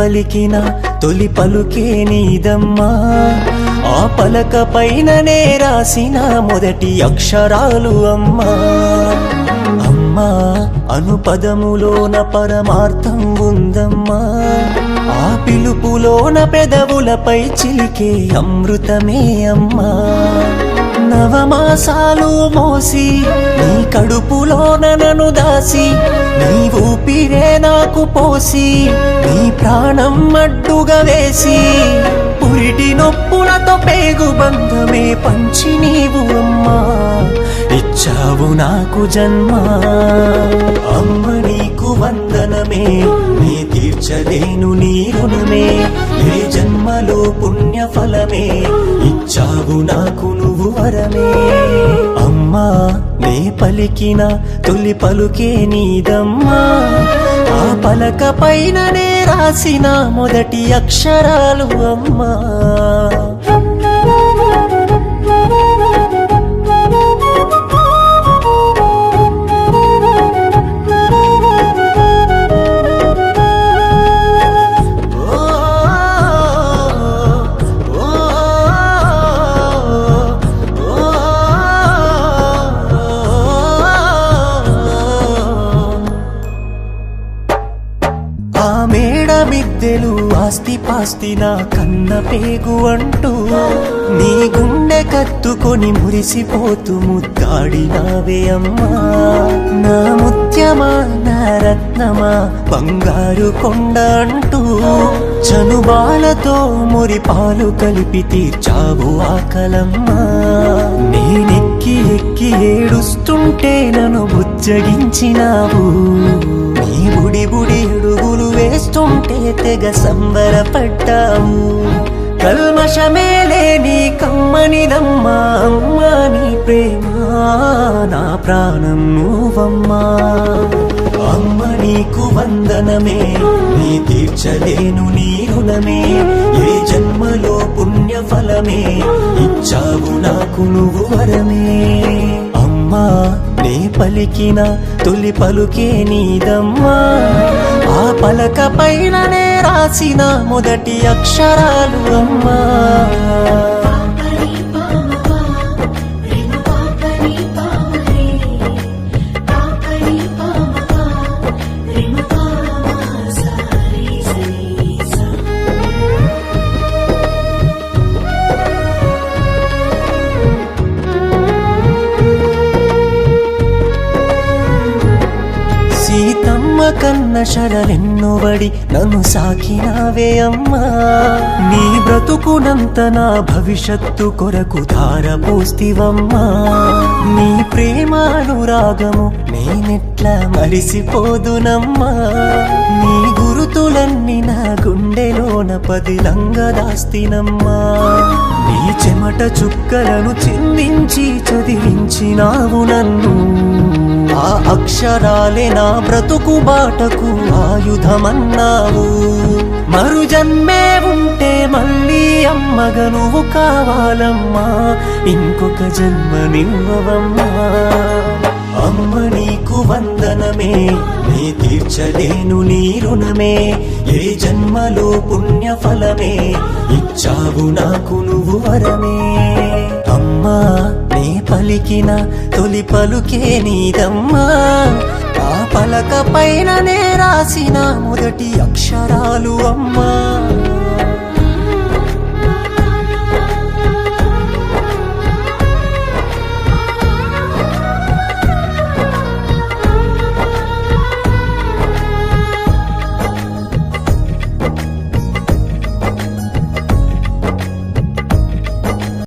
పలికిన తొలి పలుకే నీదమ్మా. ఆ పలక పైననే రాసిన మొదటి అక్షరాలు అమ్మా. అమ్మా అనుపదములోన పరమార్థం ఉందమ్మా. ఆ పిలుపులోన పెదవులపై చిలికే అమృతమే అమ్మా. నవమాసాలు మోసి నీ కడుపులోన నన్ను దాసి నీ ఊపిరే నాకు పోసి నీ ప్రాణం అడ్డుగా వేసి పురిటి నొప్పులతో పేగు బంధమే పంచి నీవు అమ్మా. ఇచ్చావు నాకు జన్మ అమ్మ నీకు వందనమే నీ తీర్చదేను నీ రుణమే ఏ జన్మలో పుణ్యఫలమే చావు నాకు నువ్వు వరమే. అమ్మా నే పలికిన తొలి పలుకే నీదమ్మా. ఆ పలక పైననే రాసిన మొదటి అక్షరాలు అమ్మా. ఆ మేడ మిద్దెలు ఆస్తి పాస్తి నా కన్న పేగు అంటూ నీ గుండె కత్తుకొని మురిసిపోతూ ముద్దాడినావే అమ్మా. నా ముత్యమా నా రత్నమా బంగారు కొండ అంటూ చనుబాలతో మురిపాలు కలిపి తీర్చావు ఆకలమ్మా. నేనెక్కి ఎక్కి ఏడుస్తుంటే నన్ను బుజ్జగించినావు. నీ బుడి బుడి అడుగులు వేస్తుంటే తెగ సంబరపడ్డావు. కల్మషమే లేని కమ్మనిదమ్మా అమ్మా నీ ప్రేమ నా ప్రాణం నువ్వమ్మా. అమ్మ నీకు వందనమే నీ తీర్చలేను నీ రుణమే ఏ జన్మలో పుణ్య ఫలమే ఇచ్చావు నాకు నువ్వు వరమే. అమ్మా నే పలికిన తొలి పలుకే నీదమ్మా. ఆ పలక పైననే రాసిన మొదటి అక్షరాలు అమ్మా. కన్న నన్ను సాకినావే అమ్మా. నీ బ్రతుకునంత నా భవిష్యత్తు కొరకు ధారపోస్తివమ్మా. నీ ప్రేమానురాగము నేనెట్లా మరిసిపోదునమ్మా. నీ గురుతులన్నీ నా గుండెలోన పదిలంగా దాస్తినమ్మా నీ చెమట చుక్కలను చిందించి చదివించినావు నన్ను. అక్షరాలే నా బ్రతుకు బాటకు ఆయుధమన్నావు. మరు జన్మే ఉంటే మళ్ళీ అమ్మగా నువ్వు కావాలమ్మా. ఇంకొక జన్మ నివ్వవమ్మా అమ్మ నీకు వందనమే నీ తీర్చలేను నీ రుణమే. ఏ జన్మలో పుణ్యఫలమే ఇచ్చావు నాకు నువ్వు వరమే. పలికిన తొలి పలుకే నీదమ్మా. ఆ పలక పైననే రాసిన మొదటి అక్షరాలు అమ్మా.